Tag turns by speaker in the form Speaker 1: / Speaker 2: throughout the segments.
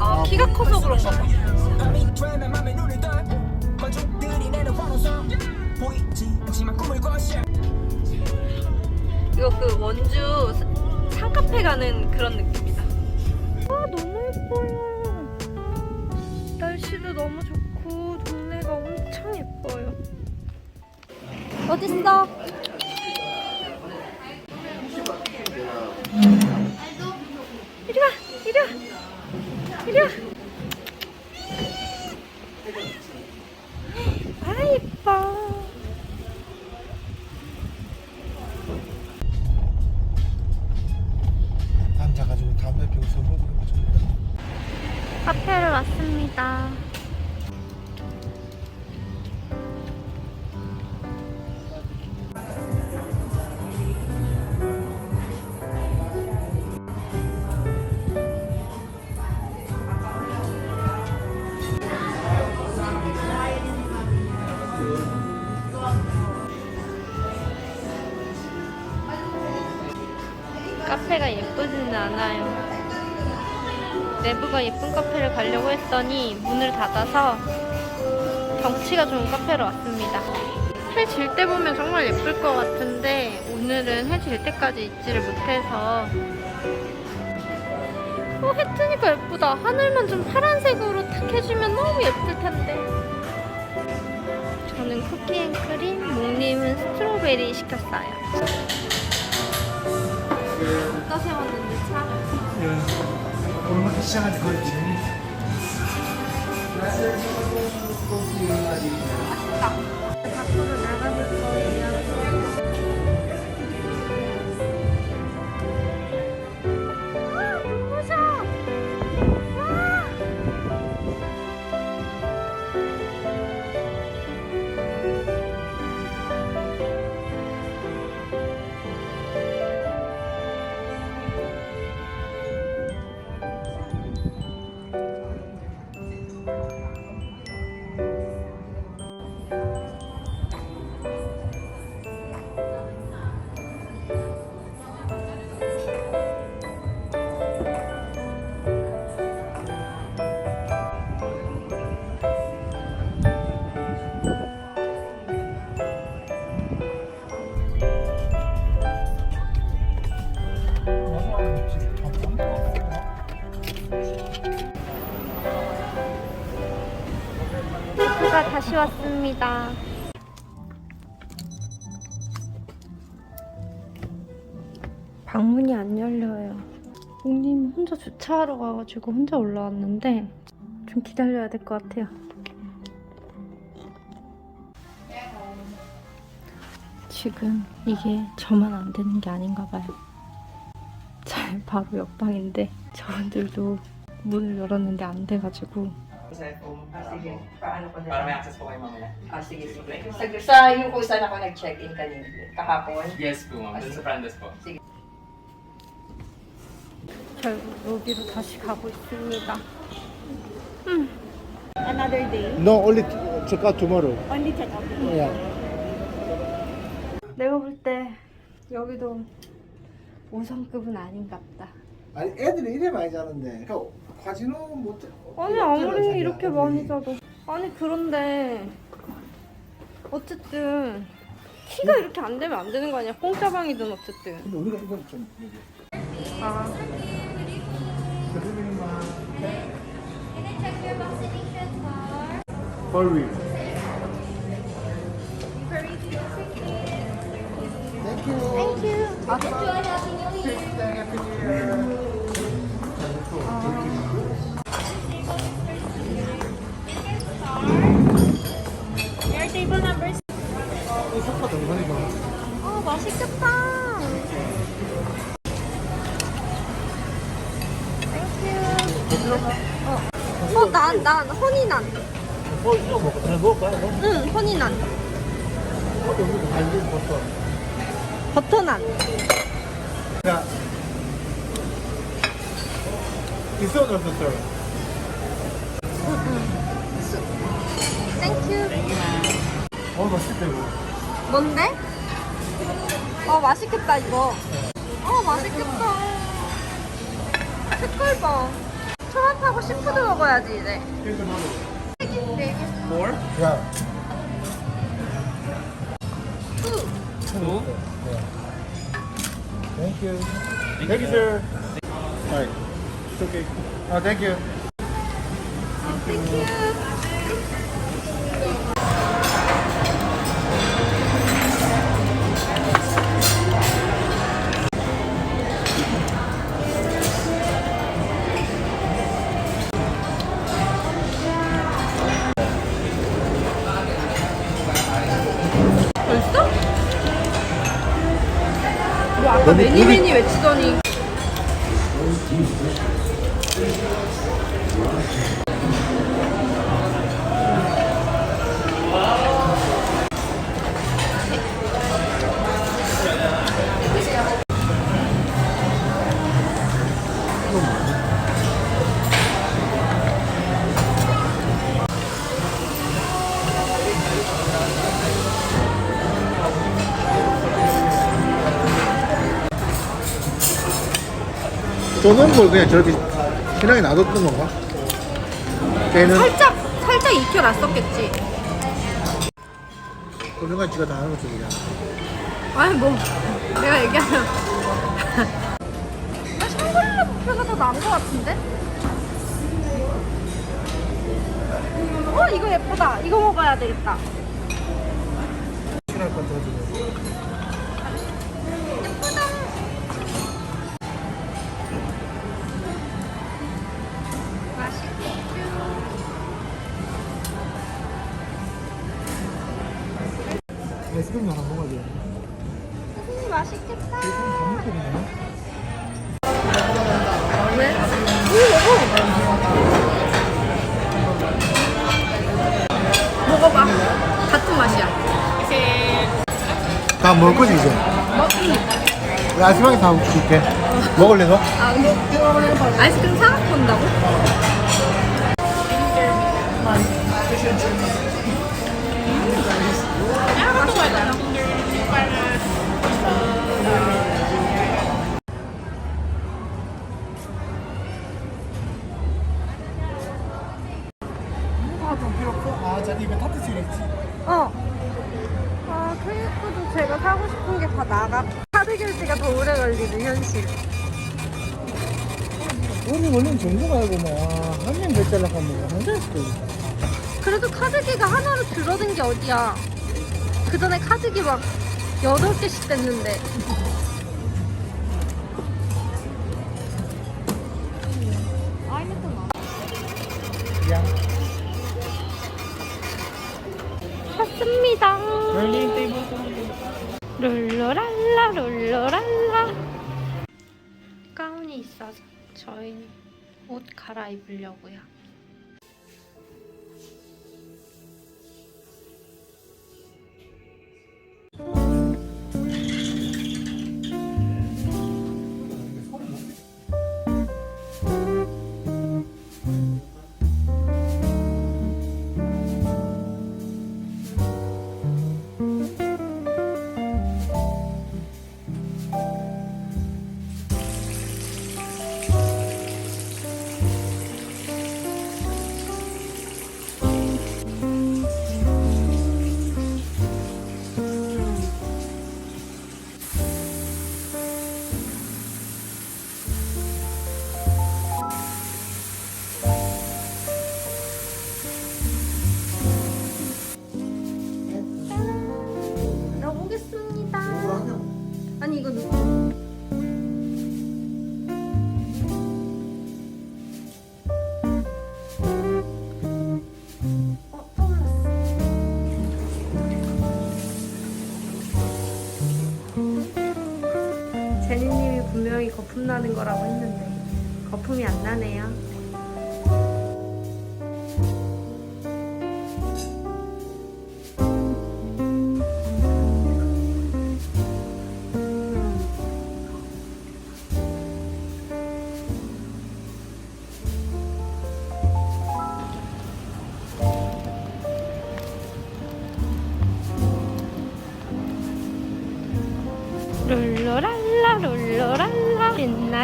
Speaker 1: 아, 아 키가 커서 그런가 봐. 이거 그 원주 사- 상카페 가는 그런 느낌이다. 아 너무 예뻐요. 날씨도 너무 좋고 동네가 엄청 예뻐요. 어딨어? 이리 와, 이리 와, 이리 와. 아 예뻐.
Speaker 2: 앉아가지고 담배 피우서 먹으러 가자.
Speaker 1: 카페를 왔습니다. 내부가 예쁜 카페를 가려고 했더니 문을 닫아서 경치가 좋은 카페로 왔습니다. 해 질 때 보면 정말 예쁠 것 같은데 오늘은 해 질 때까지 있지를 못해서 어, 해 뜨니까 예쁘다. 하늘만 좀 파란색으로 탁 해주면 너무 예쁠 텐데. 저는 쿠키 앤 크림, 목님은 스트로베리 시켰어요. 어디다 세웠는데 차?
Speaker 2: 예. 오늘부터 시작한 지거
Speaker 1: 다시 왔습니다. 방문이 안 열려요. 옥님 혼자 주차하러 가가지고 혼자 올라왔는데 좀 기다려야 될 것 같아요. 지금 이게 저만 안 되는 게 아닌가 봐요. 잘 바로 옆방인데 저분들도 문을 열었는데 안 돼가지고
Speaker 3: Ah, sige. Paano ko na
Speaker 4: Para may access po kayo mamaya.
Speaker 3: Ah, sige, sige. Sa, sa yung kung saan ako nag-check-in kanina, kahapon.
Speaker 4: Yes po ma'am. Dun sa Brandes po.
Speaker 1: 결국 여기로 다시 가고 있습니다.
Speaker 5: Another day?
Speaker 2: No, only check out tomorrow.
Speaker 5: Only check out.
Speaker 2: Yeah.
Speaker 1: 내가 볼 때 여기도 5성급은 아닌 갑다.
Speaker 2: 아니 애들이 이래 많이 자는데. 그러니까 카지노 못.
Speaker 1: 아니 아무리 이렇게 많이 자도 아니 그런데 어쨌든 키가 이렇게 안 되면 안 되는 거 아니야? 공짜 방이든 어쨌든.
Speaker 2: 근데 우리가 이건 좀.
Speaker 1: 아
Speaker 2: you.
Speaker 5: Your table numbers?
Speaker 1: 아, 맛있겠다. 어, 어, 난, 난, 허니난.
Speaker 2: 어 이거 먹어. 잘 먹을까? 이거?
Speaker 1: 응, 허니난.
Speaker 2: 어 여기 갈비 버터.
Speaker 1: 버터난.
Speaker 2: 자. 있어 없었어?
Speaker 1: 땡큐.
Speaker 2: 어 맛있다 이거.
Speaker 1: 뭔데? 어, 맛있겠다, 이거. 어, 맛있겠다. 색깔 봐. 초밥하고 시푸드 먹어야지 이제. 네 개.
Speaker 4: Four?
Speaker 2: 야.
Speaker 4: Two?
Speaker 2: Thank you. Thank you, sir. All right. It's okay. Oh, thank you.
Speaker 1: 벌써? 뭐 아까
Speaker 2: 너무
Speaker 1: 매니
Speaker 2: 고기-
Speaker 1: 매니 외치더니
Speaker 2: 쪼는 걸 그냥 저렇게 신랑이 놔뒀던 건가? 걔는
Speaker 1: 살짝 살짝 익혀놨었겠지.
Speaker 2: 고정가 지가 다 하는 것 쪽이야.
Speaker 1: 아니 뭐 내가 얘기하면 나 샹그릴라 뷔페가 더 나은 것 같은데? 어 이거 예쁘다. 이거 먹어야 되겠다.
Speaker 2: 신할 것 같아가지고. 아이스크림 하나 먹어야 돼.
Speaker 1: 음, 맛있겠다. 왜? 오, 먹어봐. 같은 맛이야.
Speaker 2: 다 먹을 거지, 이제?
Speaker 1: 뭐, 음.
Speaker 2: 나 아이스크림 다 줄게. 먹을래, 너?
Speaker 1: 아, 근데 아이스크림 사갖고 온다고?
Speaker 2: 없어? 아, 자기 입에 타트 칠 있지.
Speaker 1: 어. 아, 케이크도 제가 사고 싶은 게 다 나가. 카드 결제가 더 오래 걸리는 현실.
Speaker 2: 우리 원래는 정부 말고 뭐, 한명 결제하려고 하면 혼자 했을 거야.
Speaker 1: 그래도 카드기가 하나로 줄어든 게 어디야. 그 전에 카드기 막 8개씩 됐는데.
Speaker 2: 야.
Speaker 1: 샀습니다. 룰루랄라 룰루랄라. 가운이 있어서 저희 옷 갈아입으려고요. 제니님이 분명히 거품 나는 거라고 했는데 거품이 안 나네요.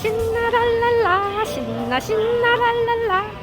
Speaker 1: 신나 랄랄라 신나 신나 랄랄라